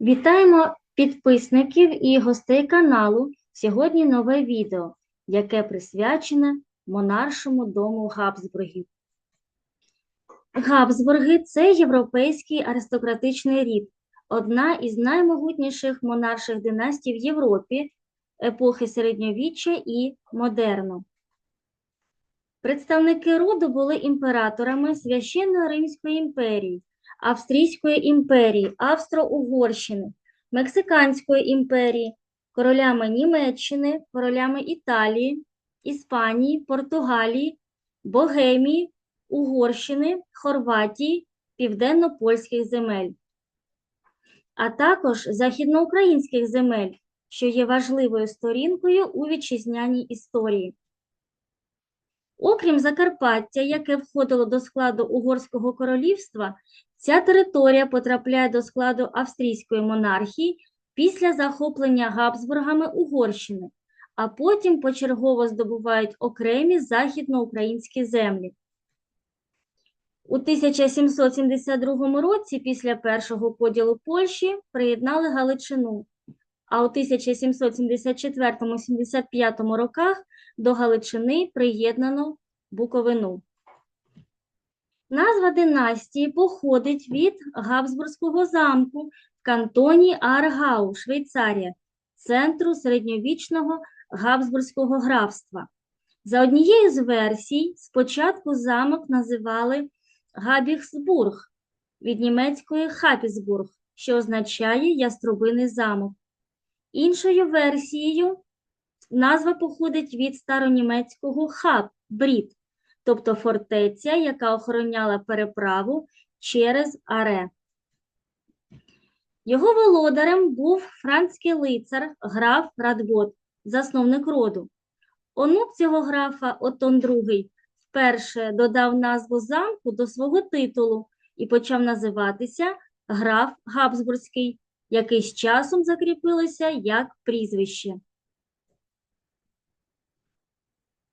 Вітаємо підписників і гостей каналу. Сьогодні нове відео, яке присвячене монаршому дому Габсбургів. Габсбурги – це європейський аристократичний рід, одна із наймогутніших монарших династій в Європі епохи середньовіччя і модерну. Представники роду були імператорами Священної Римської імперії, Австрійської імперії, Австро-Угорщини, Мексиканської імперії, королями Німеччини, королями Італії, Іспанії, Португалії, Богемії, Угорщини, Хорватії, південно-польських земель, а також західноукраїнських земель, що є важливою сторінкою у вітчизняній історії. Окрім Закарпаття, яке входило до складу Угорського королівства, ця територія потрапляє до складу австрійської монархії після захоплення Габсбургами Угорщини, а потім почергово здобувають окремі західноукраїнські землі. У 1772 році, після першого поділу Польщі, приєднали Галичину, а у 1774-75 роках до Галичини приєднано Буковину. Назва династії походить від Габсбурзького замку в кантоні Аргау, Швейцарія, центру середньовічного Габсбурзького графства. За однією з версій, спочатку замок називали Габіхсбург від німецької Хапісбург, що означає яструбиний замок. Іншою версією назва походить від старонімецького хаб брід, тобто фортеця, яка охороняла переправу через Аре. Його володарем був францький лицар граф Радбот, засновник роду. Онук цього графа Отон II вперше додав назву замку до свого титулу і почав називатися граф Габсбурзький, який з часом закріпилося як прізвище.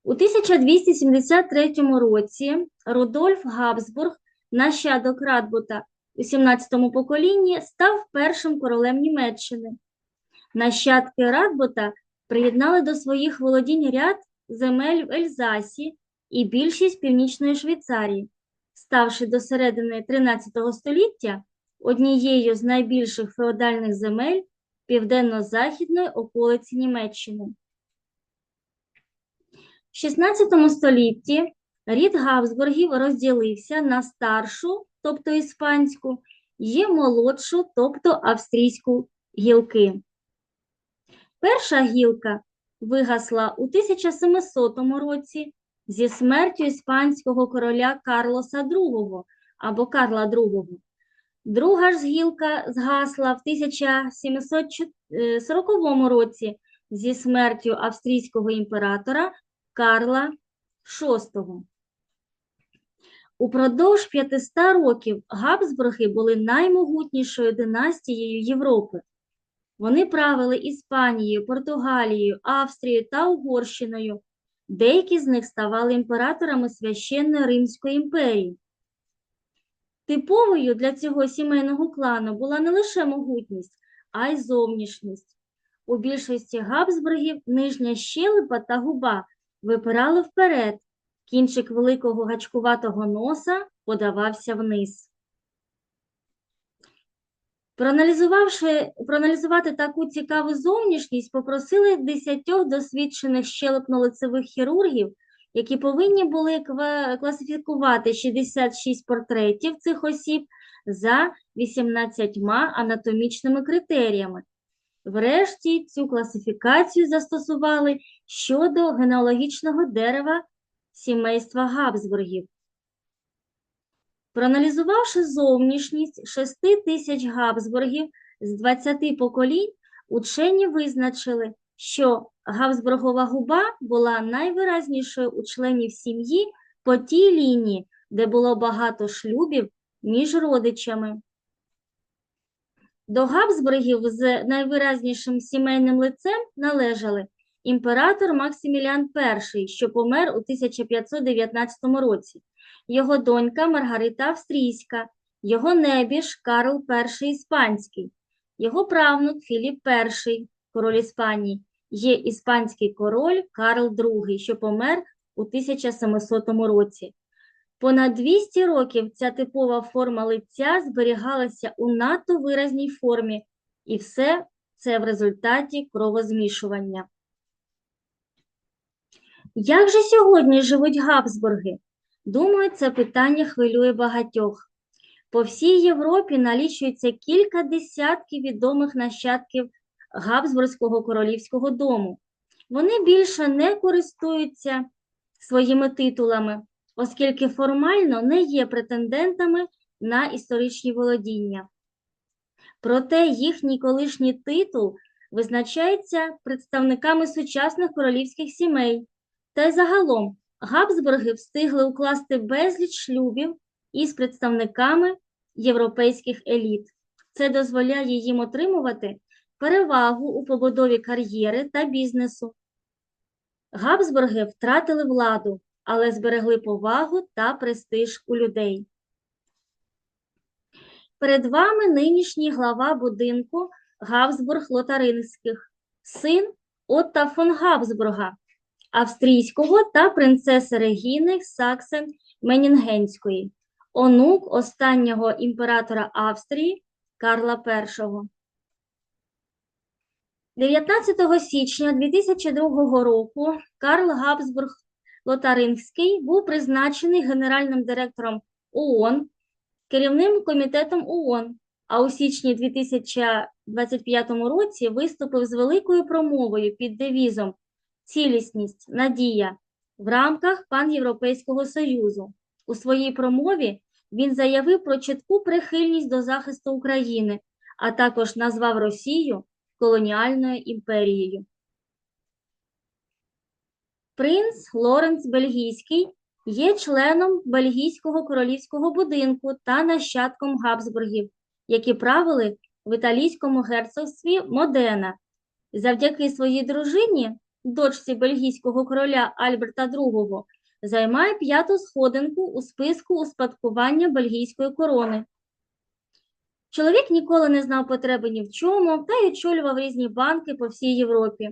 У 1273 році Рудольф Габсбург, нащадок Радбута у 17 поколінні, став першим королем Німеччини. Нащадки Радбута приєднали до своїх володінь ряд земель в Ельзасі і більшість північної Швейцарії, ставши до середини 13 століття однією з найбільших феодальних земель південно-західної околиці Німеччини. В 16 столітті рід Габсбургів розділився на старшу, тобто іспанську, і молодшу, тобто австрійську гілки. Перша гілка вигасла у 1700 році зі смертю іспанського короля Карлоса II або Карла II. Друга ж гілка згасла в 1740 році зі смертю австрійського імператора Карла VI. Упродовж 500 років Габсбурги були наймогутнішою династією Європи. Вони правили Іспанією, Португалією, Австрією та Угорщиною. Деякі з них ставали імператорами Священної Римської імперії. Типовою для цього сімейного клану була не лише могутність, а й зовнішність. У більшості Габсбургів нижня щелепа та губа випирали вперед, кінчик великого гачкуватого носа подавався вниз. Проаналізувавши, проаналізувати таку цікаву зовнішність, попросили десятьох досвідчених щелепно-лицевих хірургів, які повинні були класифікувати 66 портретів цих осіб за 18 анатомічними критеріями. Врешті цю класифікацію застосували щодо генеалогічного дерева сімейства Габсбургів. Проаналізувавши зовнішність 6 тисяч Габсбургів з 20 поколінь, учені визначили, що Габсбургова губа була найвиразнішою у членів сім'ї по тій лінії, де було багато шлюбів між родичами. До Габсбургів з найвиразнішим сімейним лицем належали імператор Максиміліан І, що помер у 1519 році, його донька Маргарита Австрійська, його небіж Карл І Іспанський, його правнук Філіп І, король Іспанії, є іспанський король Карл II, що помер у 1700 році. Понад 200 років ця типова форма лиця зберігалася у надто виразній формі, і все це в результаті кровозмішування. Як же сьогодні живуть Габсбурги? Думаю, це питання хвилює багатьох. По всій Європі налічується кілька десятків відомих нащадків Габсбурзького королівського дому. Вони більше не користуються своїми титулами, оскільки формально не є претендентами на історичні володіння. Проте їхній колишній титул визначається представниками сучасних королівських сімей. Та й загалом Габсбурги встигли укласти безліч шлюбів із представниками європейських еліт. Це дозволяє їм отримувати перевагу у побудові кар'єри та бізнесу. Габсбурги втратили владу, але зберегли повагу та престиж у людей. Перед вами нинішній глава будинку Габсбург Лотарингських, син Отта фон Габсбурга, австрійського та принцеси Регіни Саксен Менінгенської, онук останнього імператора Австрії Карла І. 19 січня 2002 року Карл Габсбург Лотарингський був призначений генеральним директором ООН, керівним комітетом ООН, а у січні 2025 році виступив з великою промовою під девізом «Цілісність, надія» в рамках Панєвропейського Союзу. У своїй промові він заявив про чітку прихильність до захисту України, а також назвав Росію колоніальною імперією. Принц Лоренц Бельгійський є членом Бельгійського королівського будинку та нащадком Габсбургів, які правили в італійському герцогстві Модена. Завдяки своїй дружині, дочці бельгійського короля Альберта II, займає п'яту сходинку у списку успадкування бельгійської корони. Чоловік ніколи не знав потреби ні в чому та й очолював різні банки по всій Європі.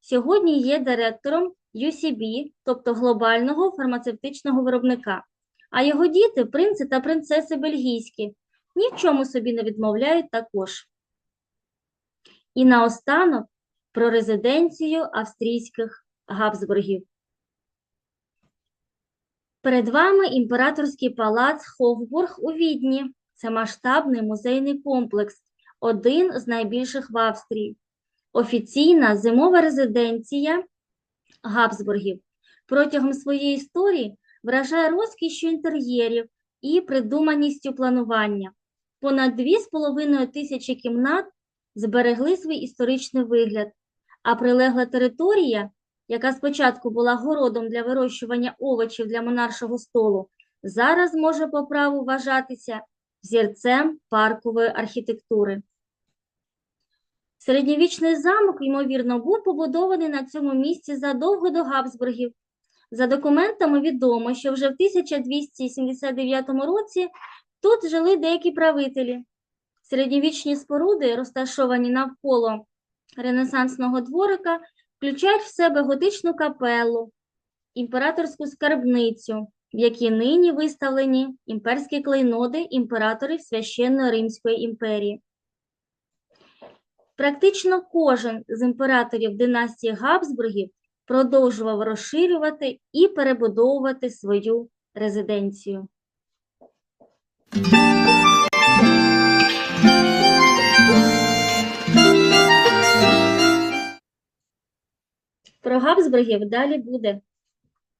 Сьогодні є директором UCB, тобто глобального фармацевтичного виробника. А його діти, принци та принцеси бельгійські, ні в чому собі не відмовляють також. І наостанок про резиденцію австрійських Габсбургів. Перед вами імператорський палац Хофбург у Відні. Це масштабний музейний комплекс, один з найбільших в Австрії. Офіційна зимова резиденція Габсбургів протягом своєї історії вражає розкішшю інтер'єрів і придуманістю планування. Понад 2,5 тисячі кімнат зберегли свій історичний вигляд, а прилегла територія, яка спочатку була городом для вирощування овочів для монаршого столу, зараз може по праву вважатися взірцем паркової архітектури. Середньовічний замок, ймовірно, був побудований на цьому місці задовго до Габсбургів. За документами відомо, що вже в 1279 році тут жили деякі правителі. Середньовічні споруди, розташовані навколо ренесансного дворика, включають в себе готичну капелу, імператорську скарбницю, в якій нині виставлені імперські клейноди імператорів Священної Римської імперії. Практично кожен з імператорів династії Габсбургів продовжував розширювати і перебудовувати свою резиденцію. Про Габсбургів далі буде.